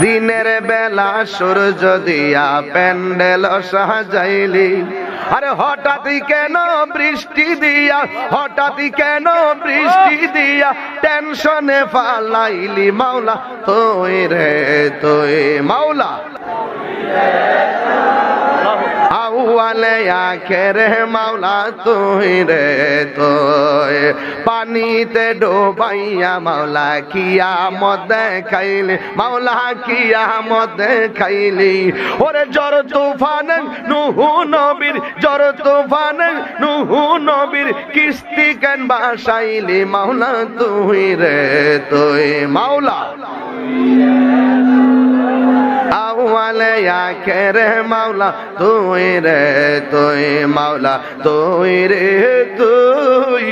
দিনের বেলা সূর্য দিয়া প্যান্ডেল সাজাইলি। আরে হঠাৎ কেন বৃষ্টি দিয়া হঠাৎ কেন বৃষ্টি দিয়া টেনশনে ফালাইলি মাওলা, তুই রে তুই মাওলা। আউয়ালে আখেরে মাওলা তুই রে তুই। পানিতে ডোবাইয়া মাওলা কিয়া মদে খাইলি মাওলা কিয়া মদে খাইলি ওরে জ্বর তুফান নুহু নবীর, জ্বর তুফান নুহু নবীর কিস্তি কেন বাসাইলি মাওলা তুই রে তুই। মাওলা আউয়ালে আখেরে মাওলা? তুই রে, তুই মাওলা, তুই রে, তুই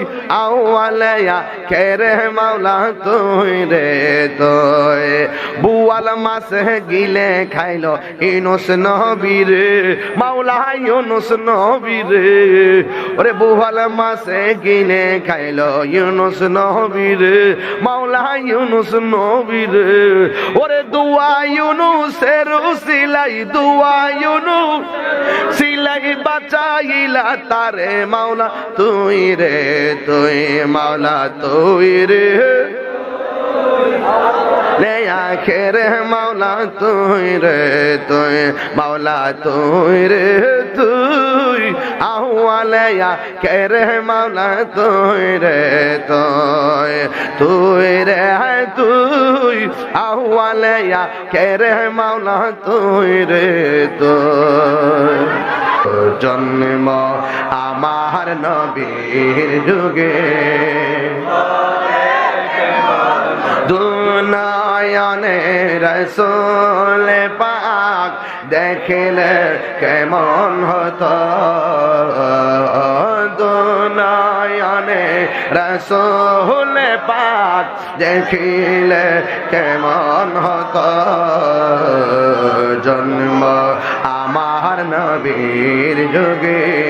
আউয়ালে আখেরে মাওলা? তুই রে, তুই বুয়াল মাসে গিলে খাইল ইনুস নবীরে, মাওলা ইউনুস নবীরে। ওরে বুয়াল মাসে গিলে খাইল ইউনুস নবীরে, মাওলা ইউনুস নবীরে। ওরে দুয়া ইউনুসের সিলাই, দুয়া ইউনুস সিলাই বাঁচাইলা তারে মাওলা তুই রে, তুই মাওলা তুই রে। লে আখেরে মাওলা তুই রে তুই, মাওলা তুই রে তুই আহ্বালে আখেরে মাওলা তুই রে তুই তুই রে তুই আহ্বালে আখেরে মাওলা তুই রে তুই। জন্ম আমার নবীর যুগে। রসোল পাক দেখলে কেমন হতো? দুনয়নে রসোল পাক দেখিলে কেমন হতো? জন্ম আমার নবীর যুগে।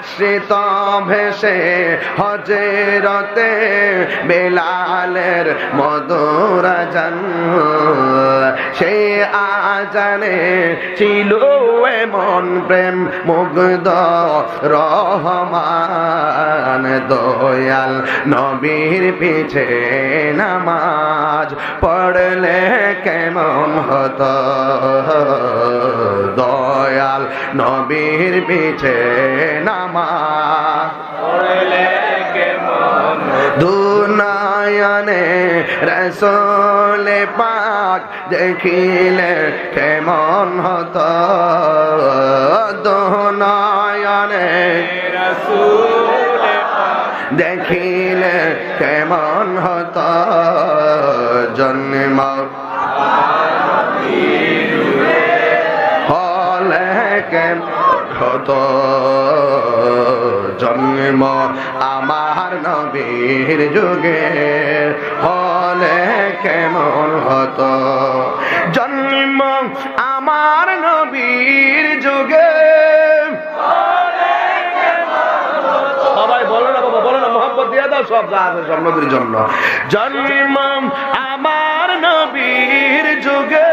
আশ্রিত ভেসে হজেরতে বেলালের মধুর জান সে আজানে ছিল এমন প্রেম মুগ্ধ রহমান। দয়াল নবীর পিছে নামাজ পড়লে কেমন হতো? দয়াল নবীর পিছে নামাজ দুনায়নে রসোলে পাক দেখিলে কেমন হতো? দুনায়নে দেখিলে কেমন হতো? জন্ম কেমন হতো জন্ম আমার নবীর যুগে হলে কেমন হত? জন্ম আমার নবীর যুগে সবাই বলো না বাবা বলো না মোহাম্মদ দিয়ে দাও সব যা আছে জন্য। জন্ম আমার নবীর যুগে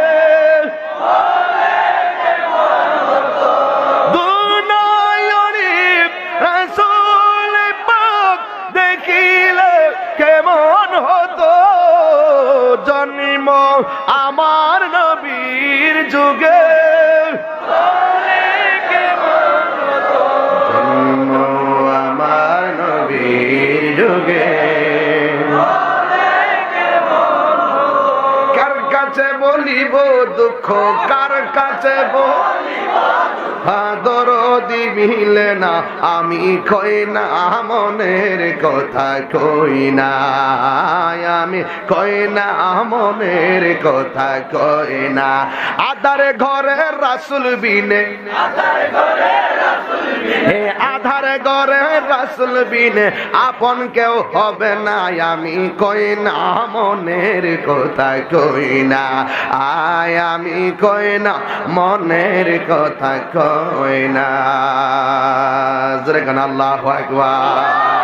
out. কাছে বলিব দুঃখ, কার কাছে দরদি মিলে না, আমি কই না, মনের কথা কই না। আমি কই না, মনের কথা কই না। আদার ঘরে রাসুল বিনে হে গরে রাসুল বিনে, আপন কেউ হবে না, আমি কই না, মনের কথা কই না। আয়, আমি কই না, মনের কথা কই না। জরে আল্লাহ আকবার।